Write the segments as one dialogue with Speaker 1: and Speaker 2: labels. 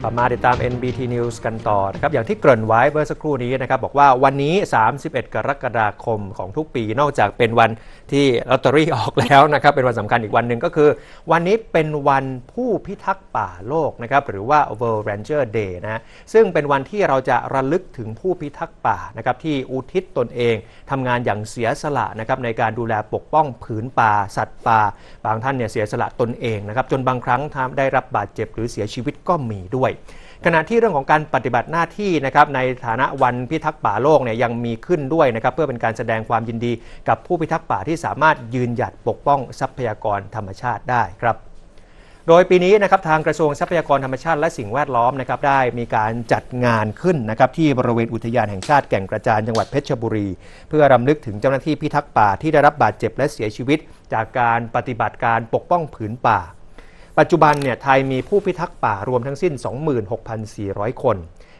Speaker 1: มาติดตาม NBT News กันต่อนะครับอย่างที่เกริ่นไว้เมื่อสักครู่นี้นะครับบอกว่าวันนี้ 31 กรกฎาคมของทุกปีนอกจากเป็นวันที่ลอตเตอรี่ออกแล้วนะครับเป็นวันสำคัญอีกวันหนึ่งก็คือ วันนี้เป็นวันผู้พิทักษ์ป่าโลกนะครับหรือว่า World Ranger Day นะซึ่งเป็นวันที่เราจะระลึกถึงผู้พิทักษ์ป่านะครับที่อุทิศตนเองทำงานอย่างเสียสละนะครับในการดูแลปกป้องผืนป่า สัตว์ป่า บางท่านเนี่ยเสียสละตนเองนะครับจนบางครั้งทำได้รับบาดเจ็บหรือเสียชีวิตก็มีด้วยขณะที่เรื่องของการปฏิบัติหน้าที่นะครับในฐานะวันพิทักษ์ป่าโลกเนี่ยยังมีขึ้นด้วยนะครับเพื่อเป็นการแสดงความยินดีกับผู้พิทักษ์ป่าที่สามารถยืนหยัดปกป้องทรัพยากรธรรมชาติได้ครับ โดยปีนี้นะครับทางกระทรวงทรัพยากรธรรมชาติและสิ่งแวดล้อมนะครับได้มีการจัดงานขึ้นนะครับที่บริเวณอุทยานแห่งชาติแก่งกระจานจังหวัดเพชรบุรี เพื่อรำลึกถึงเจ้าหน้าที่พิทักษ์ป่าที่ได้รับบาดเจ็บและเสียชีวิต จากการปฏิบัติการปกป้องผืนป่า ปัจจุบันเนี่ยไทยมีผู้พิทักษ์ป่ารวมทั้งสิ้น 26,400 คน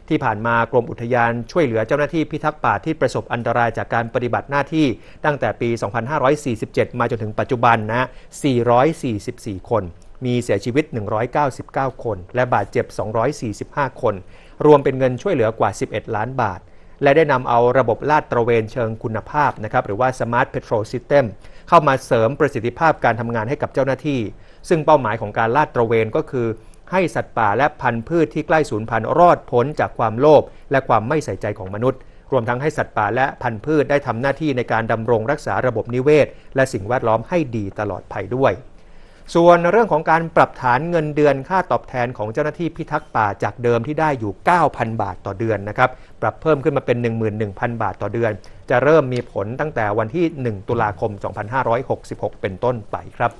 Speaker 1: ที่ผ่านมากรมอุทยานช่วยเหลือเจ้าหน้าที่พิทักษ์ป่าที่ประสบอันตรายจากการปฏิบัติหน้าที่ตั้งแต่ปี 2547 มาจนถึงปัจจุบันนะ 444 คน มีเสียชีวิต 199 คน และบาดเจ็บ 245 คน รวมเป็นเงินช่วยเหลือกว่า 11 ล้านบาท และได้นำเอาระบบลาดตระเวนเชิงคุณภาพนะครับหรือว่า Smart Patrol System เข้ามาเสริมประสิทธิภาพการทำงานให้กับเจ้าหน้าที่ ซึ่งเป้าหมายของการลาดตระเวนก็คือ ให้สัตว์ป่าและพันธุ์พืชที่ใกล้สูญพันธุ์รอดพ้นจากความโลภและความไม่ใส่ใจของมนุษย์ รวมทั้งให้สัตว์ป่าและพันธุ์พืชได้ทำหน้าที่ในการดำรงรักษาระบบนิเวศ และสิ่งแวดล้อมให้ดีตลอดภัยด้วย ส่วนเรื่องของการปรับฐานเงินเดือนค่าตอบแทนของเจ้าหน้าที่พิทักษ์ป่าจากเดิมที่ได้อยู่ 9,000 บาทต่อเดือนนะครับปรับเพิ่มขึ้นมาเป็น 11,000 บาทต่อเดือน จะเริ่มมีผลตั้งแต่วันที่ 1 ตุลาคม 2566 เป็นต้นไปครับ